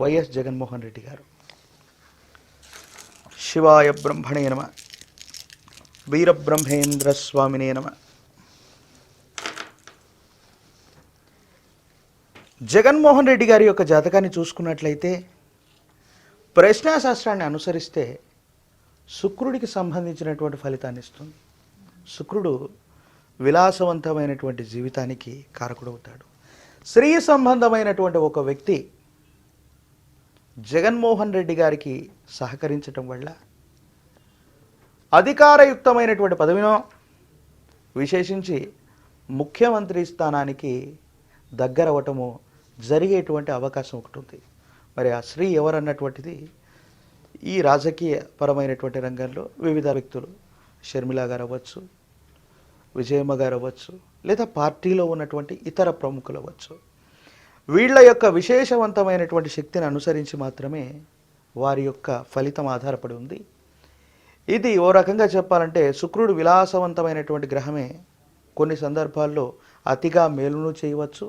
YS Jaganmohan Reddy గారు. శివాయ బ్రహ్మణే నమ. వీరబ్రహ్మేంద్ర స్వామినే నమ. జగన్మోహన్ రెడ్డి గారి యొక్క జాతకాన్ని చూసుకున్నట్లయితే ప్రశ్నాశాస్త్రాన్ని అనుసరిస్తే శుక్రుడికి సంబంధించినటువంటి ఫలితాన్ని ఇస్తుంది. శుక్రుడు విలాసవంతమైనటువంటి జీవితానికి కారకుడవుతాడు. స్త్రీ సంబంధమైనటువంటి ఒక వ్యక్తి జగన్మోహన్ రెడ్డి గారికి సహకరించటం వల్ల అధికారయుక్తమైనటువంటి పదవినో విశేషించి ముఖ్యమంత్రి స్థానానికి దగ్గరవటము జరిగేటువంటి అవకాశం ఒకటి ఉంది. మరి ఆ శ్రీ ఎవరన్నటువంటిది ఈ రాజకీయ పరమైనటువంటి రంగంలో వివిధ వ్యక్తులు షర్మిల గారు అవ్వచ్చు విజయమ్మ గారు అవ్వచ్చు లేదా పార్టీలో ఉన్నటువంటి ఇతర ప్రముఖులు అవ్వచ్చు వీళ్ళ యొక్క విశేషవంతమైనటువంటి శక్తిని అనుసరించి మాత్రమే వారి యొక్క ఫలితం ఆధారపడి ఉంది. ఇది ఓ రకంగా చెప్పాలంటే శుక్రుడు విలాసవంతమైనటువంటి గ్రహమే. కొన్ని సందర్భాల్లో అతిగా మేలును చేయవచ్చు.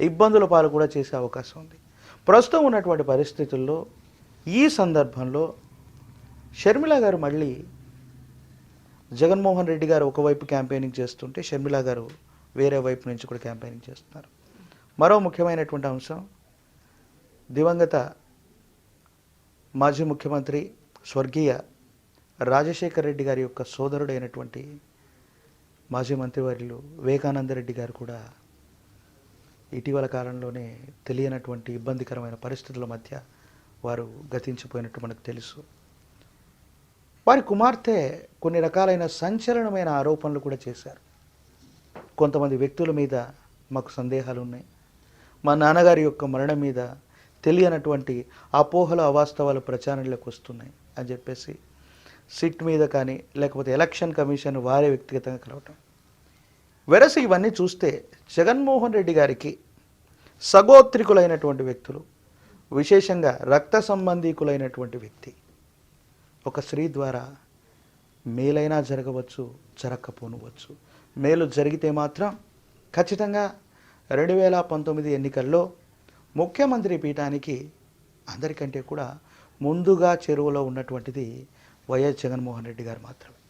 ఇబ్బందుల పాలు కూడా చేసే అవకాశం ఉంది. ప్రస్తుతం ఉన్నటువంటి పరిస్థితుల్లో ఈ సందర్భంలో షర్మిల గారు మళ్ళీ జగన్మోహన్ రెడ్డి గారు ఒకవైపు క్యాంపెయినింగ్ చేస్తుంటే షర్మిల గారు వేరే వైపు నుంచి కూడా క్యాంపెయినింగ్ చేస్తున్నారు. మరో ముఖ్యమైనటువంటి అంశం దివంగత మాజీ ముఖ్యమంత్రి స్వర్గీయ రాజశేఖర్ రెడ్డి గారి యొక్క సోదరుడైనటువంటి మాజీ మంత్రివర్యులు వివేకానంద రెడ్డి గారు కూడా ఇటీవల కాలంలోనే తెలియనటువంటి ఇబ్బందికరమైన పరిస్థితుల మధ్య వారు గతించిపోయినట్టు మనకు తెలుసు. వారి కుమార్తె కొన్ని రకాలైన సంచలనమైన ఆరోపణలు కూడా చేశారు. కొంతమంది వ్యక్తుల మీద మాకు సందేహాలు ఉన్నాయి. మా నాన్నగారి యొక్క మరణం మీద తెలియనటువంటి అపోహలు అవాస్తవాలు ప్రచారంలోకి వస్తున్నాయి అని చెప్పేసి సిట్ మీద కానీ లేకపోతే ఎలక్షన్ కమిషన్ వారే వ్యక్తిగతంగా కలవటం. వెరసి ఇవన్నీ చూస్తే జగన్మోహన్ రెడ్డి గారికి సగోత్రికులైనటువంటి వ్యక్తులు విశేషంగా రక్త సంబంధీకులైనటువంటి వ్యక్తి ఒక స్త్రీ ద్వారా మేలైనా జరగవచ్చు జరగకపోనవచ్చు మేలు జరిగితే మాత్రం ఖచ్చితంగా రెండు వేల పంతొమ్మిది ఎన్నికల్లో ముఖ్యమంత్రి పీఠానికి అందరికంటే కూడా ముందుగా చెరువులో ఉన్నటువంటిది వైఎస్ జగన్మోహన్ రెడ్డి గారు మాత్రమే.